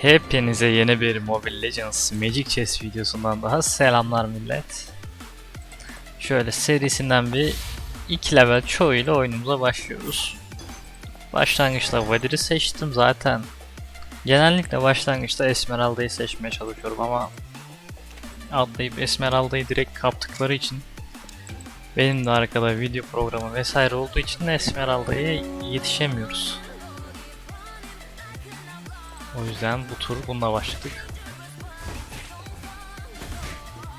Hepinize yeni bir Mobile Legends Magic Chess videosundan daha selamlar millet. Şöyle serisinden bir 2 level çoğuyla oyunumuza başlıyoruz. Başlangıçta Vadir'i seçtim zaten. Genellikle başlangıçta Esmeralda'yı seçmeye çalışıyorum ama atlayıp Esmeralda'yı direkt kaptıkları için benim de arkada video programı vesaire olduğu için Esmeralda'ya yetişemiyoruz. O yüzden bu tur bununla başladık.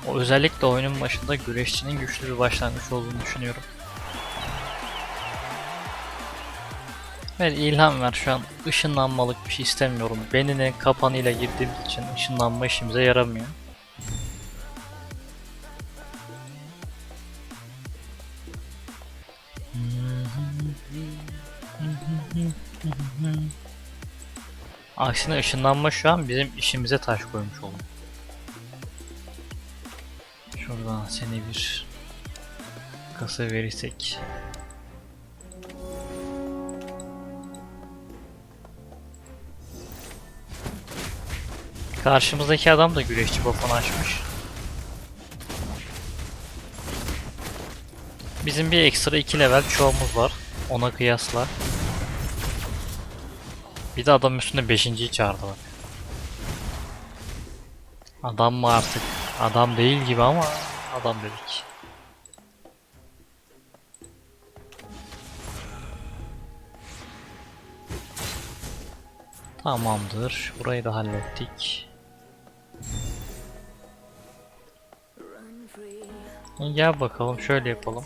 O özellikle oyunun başında güreşçinin güçlü bir başlangıç olduğunu düşünüyorum. Evet ilham ver şu an ışınlanmalık bir şey istemiyorum. Beninin kapanıyla girdiğimiz için ışınlanma işimize yaramıyor. Aksine ışınlanma şu an bizim işimize taş koymuş oldu. Şuradan seni bir kasa verirsek. Karşımızdaki adam da güreşçi buff'unu açmış. Bizim bir ekstra 2 level çoğumuz var. Ona kıyasla. Bir de adam üstünde 5.yi çağırdı bak. Adam mı artık? Adam değil gibi ama adam dedik. Tamamdır. Burayı da hallettik. Gel bakalım şöyle yapalım.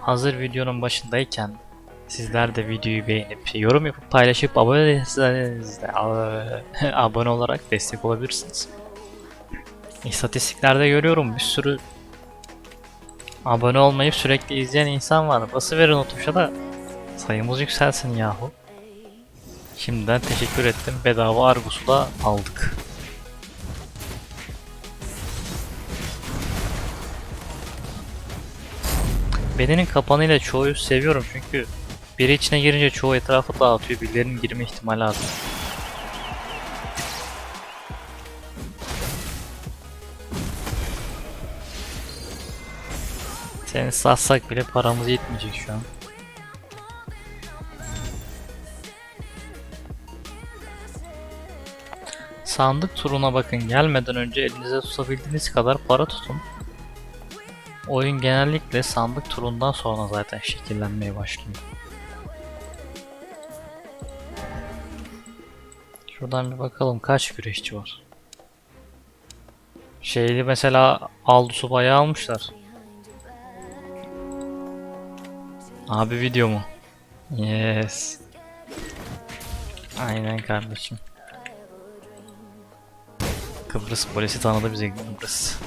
Hazır videonun başındayken Sizler de videoyu beğenip, yorum yapıp, paylaşıp, abone değilseniz de abone olarak destek olabilirsiniz. İstatistiklerde görüyorum bir sürü abone olmayıp sürekli izleyen insan var. Basıverin o tuşa da sayımız yükselsin yahu. Şimdiden teşekkür ettim. Bedava Argus'u da aldık. Bedenin kapanıyla çoğu seviyorum çünkü biri içine girince çoğu etrafı dağıtıyor. Birilerinin girme ihtimali az. Seni satsak bile paramız yetmeyecek şu an. Sandık turuna bakın gelmeden önce elinize tutabildiğiniz kadar para tutun. Oyun genellikle sandık turundan sonra zaten şekillenmeye başlıyor. Şuradan bir bakalım kaç güreşçi var. Şeyli mesela Aldus'u bayağı almışlar. Abi video mu? Yes. Aynen kardeşim. Kıbrıs polisi tanıdı bizi Kıbrıs.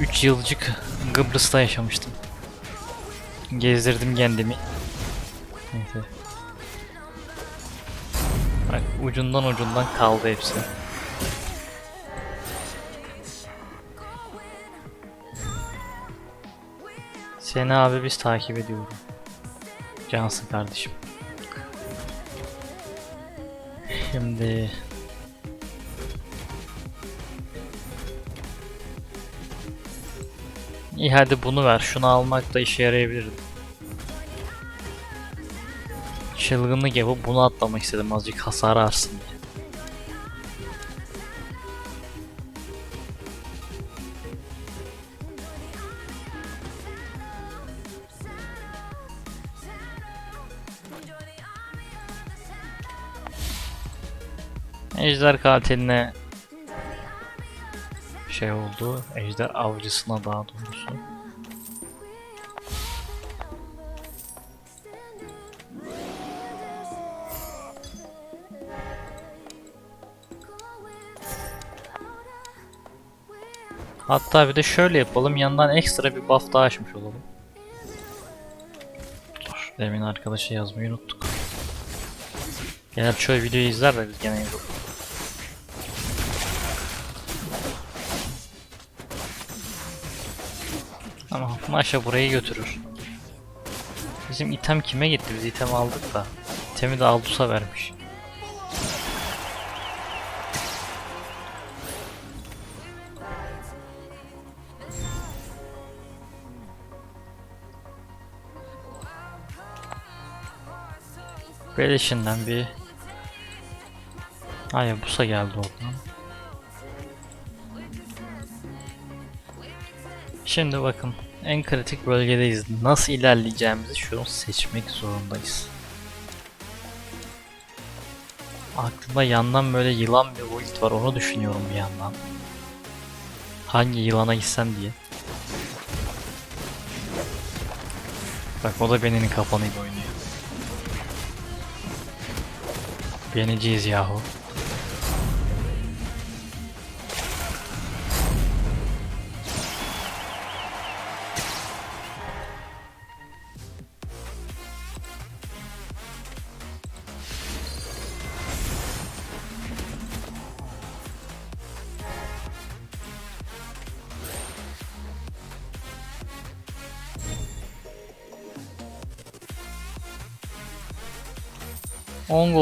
3 yılcık Kıbrıs'ta yaşamıştım. Gezdirdim kendimi. Neyse. Bak ucundan ucundan kaldı hepsi. Seni abi biz takip ediyoruz. Cansın kardeşim. Şimdi İyi hadi bunu ver. Şunu almak da işe yarayabilirdi. Çılgınlık yapıp bunu atlamak istedim azıcık hasar arsın diye. Ejder katiline şey oldu. Ejder avcısına daha doğrusu. Hatta bir de şöyle yapalım. Yandan ekstra bir buff daha açmış olalım. Dur, demin arkadaşa yazmayı unuttuk. Genel çoğu videoyu izler de biz gene yok. Maşa burayı götürür. Biz Bizim item kime gitti? Biz item aldık da. İtemi de Aldus'a vermiş. Beleşinden bir Hayır Busa geldi oradan. Şimdi bakın en kritik bölgedeyiz. Nasıl ilerleyeceğimizi şu an seçmek zorundayız. Aklımda yandan böyle yılan bir build var onu düşünüyorum bir yandan. Hangi yılana gitsem diye. Bak o da benim kafanıyla oynuyor. Yeneceğiz yahu.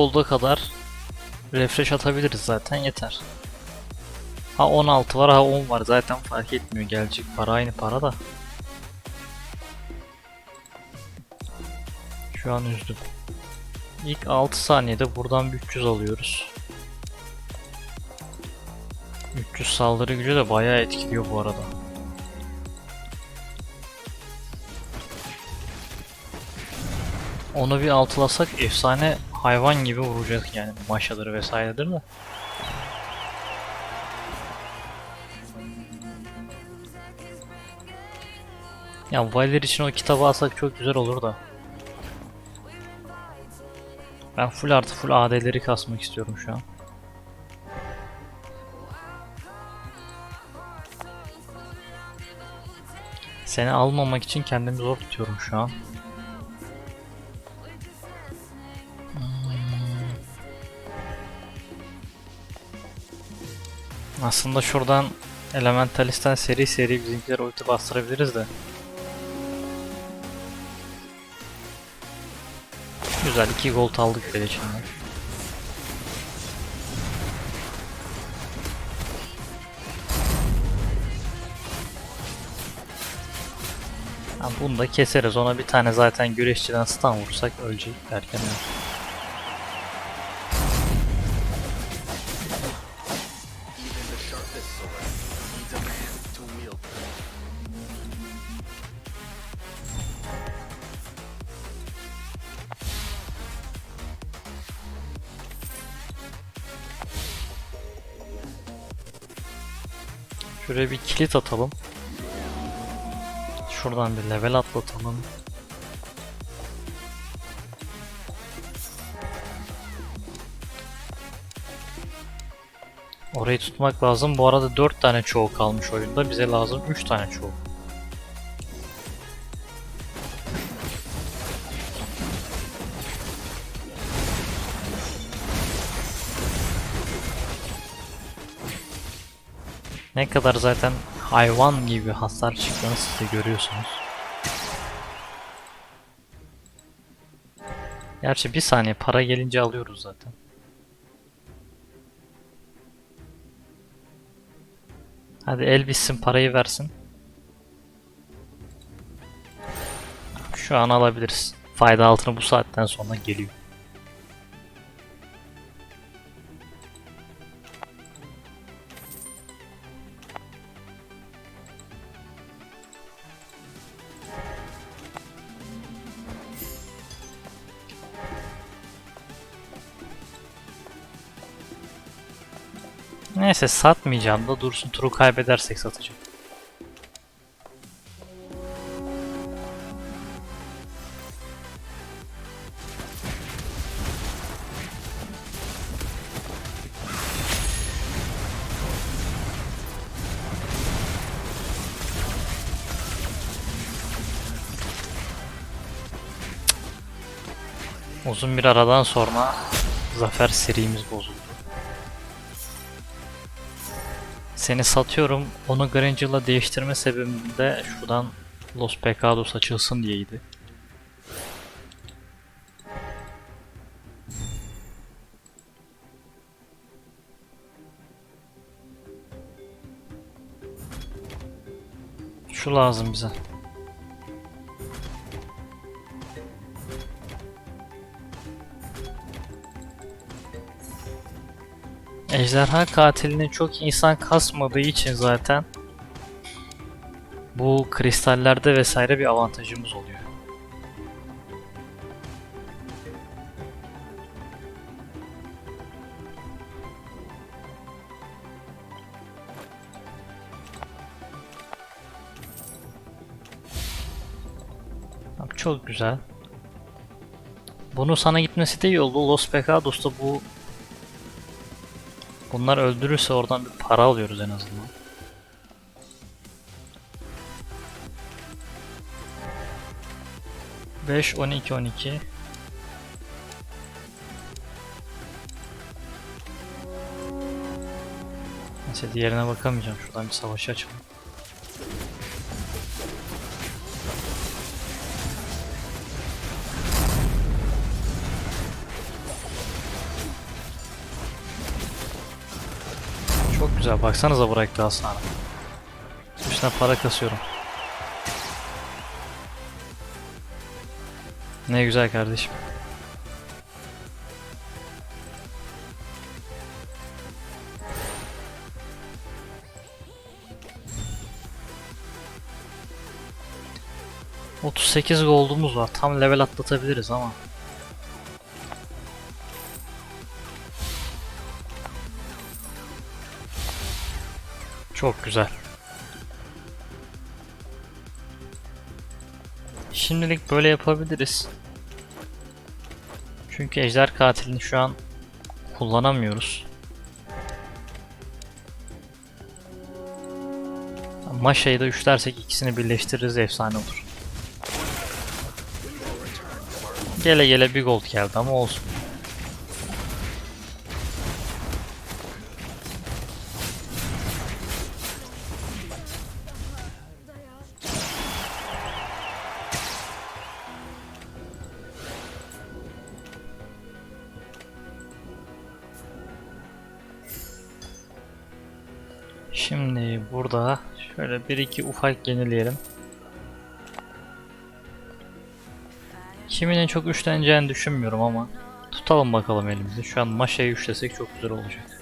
On golda kadar refresh atabiliriz zaten yeter. Ha 16 var ha 10 var zaten fark etmiyor gelecek para aynı para da. Şu an üzdüm. İlk 6 saniyede buradan bir 300 alıyoruz. 300 saldırı gücü de bayağı etkiliyor bu arada. Onu bir altılasak efsane hayvan gibi vuracak yani maşadır vesairedir de. Ya Valir için o kitabı alsak çok güzel olur da. Ben full artı full AD'leri kasmak istiyorum şu an. Seni almamak için kendimi zor tutuyorum şu an. Aslında şuradan Elementalist'ten seri seri bizimkiler ulti bastırabiliriz de. Güzel 2 gold aldık böyle içinden. Bunu da keseriz. Ona bir tane zaten güreşçiden stun vursak ölecek erken ölür. Şuraya bir kilit atalım. Şuradan bir level atlatalım. Orayı tutmak lazım. Bu arada 4 tane çoğu kalmış oyunda. Bize lazım 3 tane çoğu. Ne kadar zaten hayvan gibi hasar çıktığını siz de görüyorsunuz. Gerçi bir saniye para gelince alıyoruz zaten. Hadi el bitsin parayı versin. Şu an alabiliriz. Fayda altına bu saatten sonra geliyor. Neyse satmayacağım da dursun turu kaybedersek satacağım. Uzun bir aradan sonra zafer serimiz bozuldu. Seni satıyorum. Onu Granger'la değiştirme sebebim de şuradan Los Pecados açılsın diyeydi. Şu lazım bize. Ejderha katilini çok insan kasmadığı için zaten bu kristallerde vesaire bir avantajımız oluyor. Çok güzel. Bunu sana gitmesi de iyi oldu. Los Pecados'ta bu Bunlar öldürürse oradan bir para alıyoruz en azından. Beş, on iki, on iki. Neyse diğerine bakamayacağım. Şuradan bir savaşı açalım. Çok güzel. Baksanıza bu renkli hasara. Üstüne para kasıyorum. Ne güzel kardeşim. ...38 gold'umuz var. Tam level atlatabiliriz ama... Çok güzel. Şimdilik böyle yapabiliriz. Çünkü ejder katilini şu an kullanamıyoruz. Maşa'yı da üçlersek ikisini birleştiririz efsane olur. Gele gele bir gold geldi ama olsun. Bir iki ufak yenileyelim. Kimin en çok üçleneceğini düşünmüyorum ama tutalım bakalım elimizde. Şu an Maşa'yı üçlesek çok güzel olacak.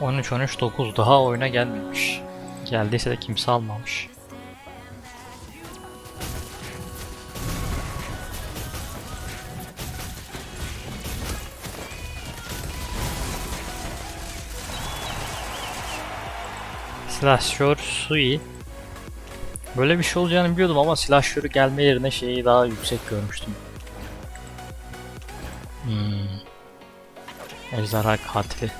On üç, on üç, dokuz daha oyuna gelmemiş. Geldiyse de kimse almamış. Slasher Sui. Böyle bir şey olacağını biliyordum ama Slasher'ı gelme yerine şeyi daha yüksek görmüştüm. Hmm. Ejderha katili.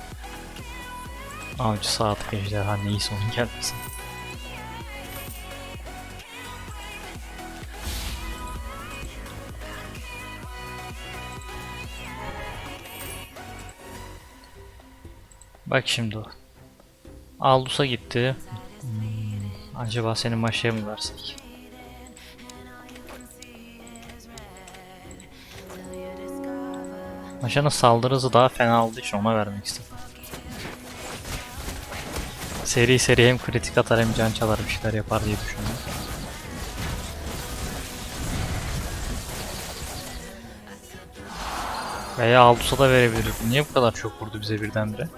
Avcı saat ejderha neyse onun gelmesin. Bak şimdi o. Aldus'a gitti. Hmm, acaba seni maşaya mı versek? Maşanın saldırı hızı daha fena olduğu için ona vermek istedim. Seri seri hem kritik atar hem can çalar bir şeyler yapar diye düşündüm. Veya Aldus'a da verebiliriz. Niye bu kadar çok vurdu bize birdenbire?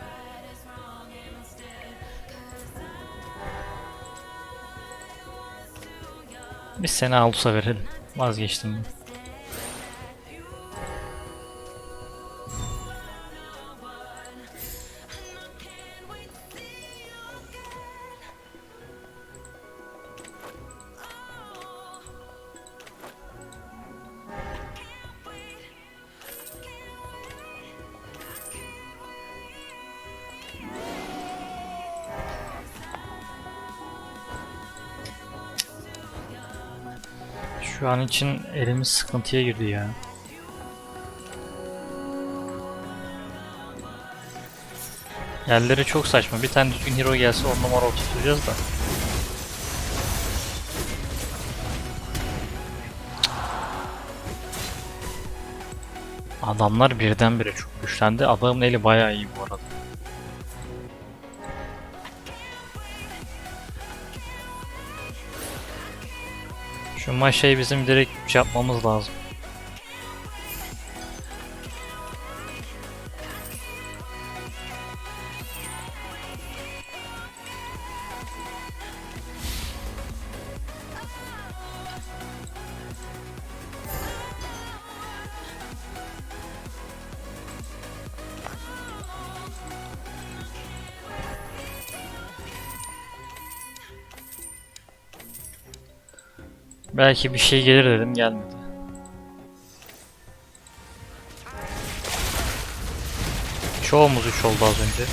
Seni Aldus'a verelim. Vazgeçtim. Şu an için elimiz sıkıntıya girdi ya. Yerleri çok saçma. Bir tane düzgün hero gelse on numara oturtacağız da. Adamlar birdenbire çok güçlendi. Adamın eli bayağı iyi bu Şu maşayı bizim direkt şey yapmamız lazım. Belki bir şey gelir dedim gelmedi. Çoğumuz 3 oldu az önce.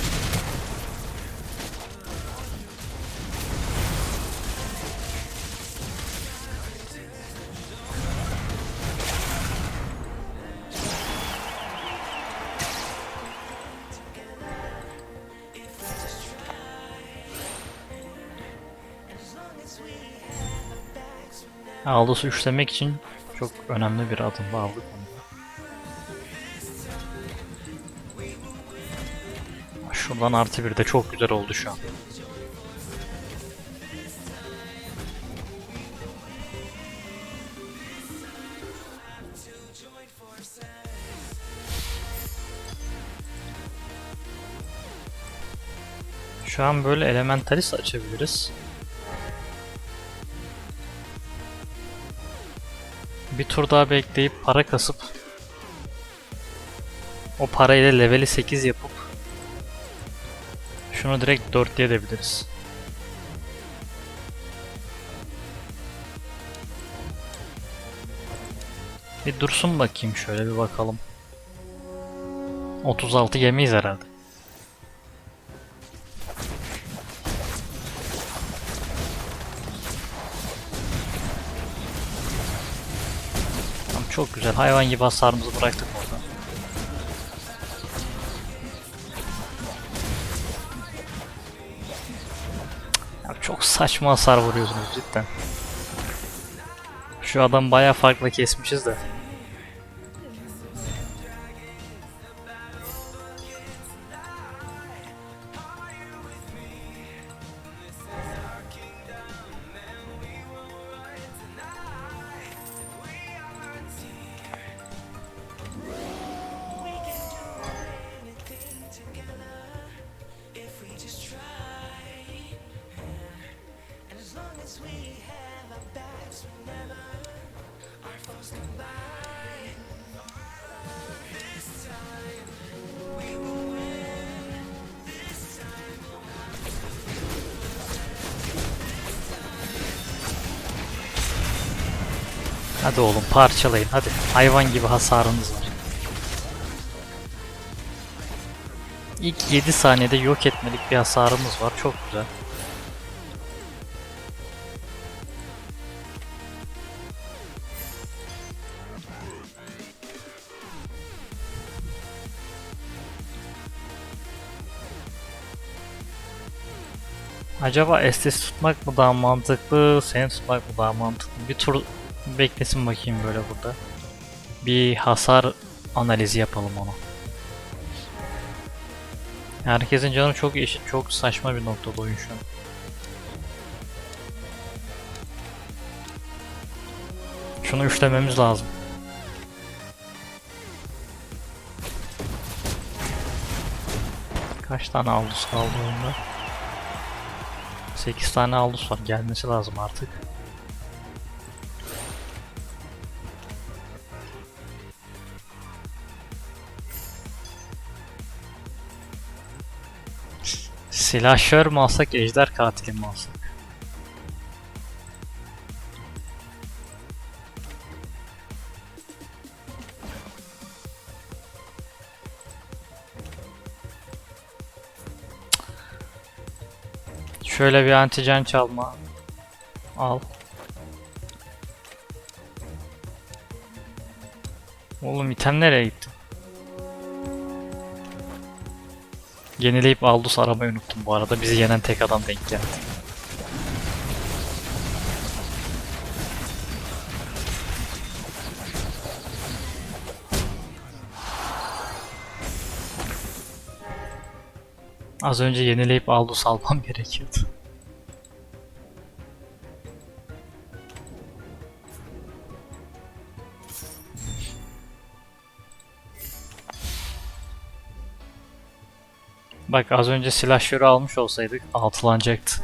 Aldos'u üçlemek için çok önemli bir adım aldık onu. Şuradan artı bir de çok güzel oldu şu an. Şu an böyle elementalist açabiliriz. Bir tur daha bekleyip para kasıp o parayla leveli 8 yapıp şunu direkt 4 diye edebiliriz. Bir dursun bakayım şöyle bir bakalım. 36 yemeyiz herhalde. Çok güzel. Hayvan gibi hasarımızı bıraktık orada. Ya çok saçma hasar vuruyorsunuz cidden. Şu adam baya farklı kesmişiz de. Hadi oğlum parçalayın hadi. Hayvan gibi hasarınız var. İlk 7 saniyede yok etmelik bir hasarımız var. Çok güzel. Acaba Estes tutmak mı daha mantıklı, seni tutmak mı daha mantıklı? Bir tur beklesin bakayım böyle burada. Bir hasar analizi yapalım onu. Herkesin canı çok eşit, çok saçma bir noktada oyun şu an. Şunu üçlememiz lazım. Kaç tane aldus kaldı oyunda? 8 tane aldus var. Gelmesi lazım artık. Silahşör mü alsak, ejder katili mi alsak? Şöyle bir antijen çalma. Al. Oğlum item nereye gitti? Yenileyip Aldus aramayı unuttum bu arada. Bizi yenen tek adam denk geldi. Az önce yenileyip Aldus almam gerekiyordu. Bak az önce silahşörü almış olsaydık altılanacaktı.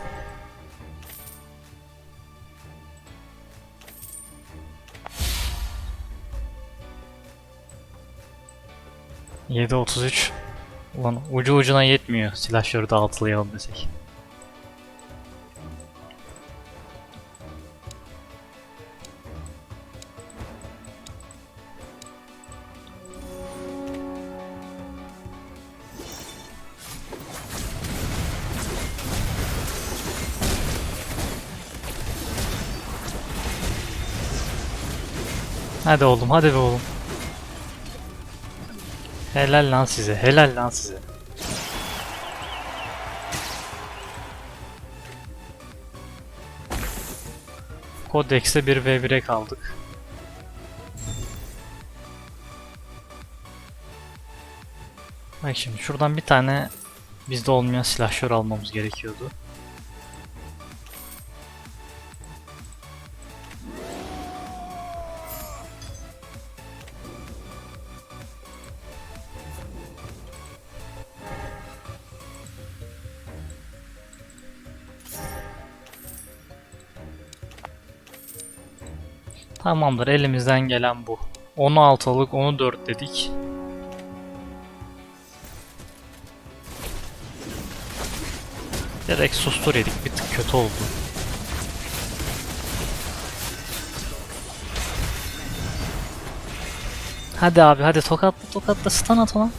Yedi otuz üç. Ulan ucu ucuna yetmiyor silahşörü de altılayalım desek. Hadi oğlum hadi be oğlum. Helal lan size helal lan size. Kodex'te 1v1'e kaldık. Bak şimdi şuradan bir tane bizde olmayan silahşör almamız gerekiyordu. Tamamdır elimizden gelen bu. 10'u 6'lık 10'u 4 dedik. Direkt sustur yedik bir tık kötü oldu. Hadi abi hadi tokatla tokatla stun at ona.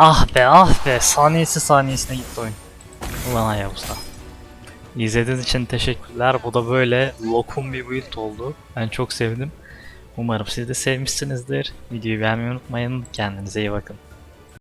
Ah be ah be saniyesi saniyesine gitti oyun. Ulan Ayavuz'da. İzlediğiniz için teşekkürler. Bu da böyle lokum bir build oldu. Ben çok sevdim. Umarım siz de sevmişsinizdir. Videoyu beğenmeyi unutmayın. Kendinize iyi bakın.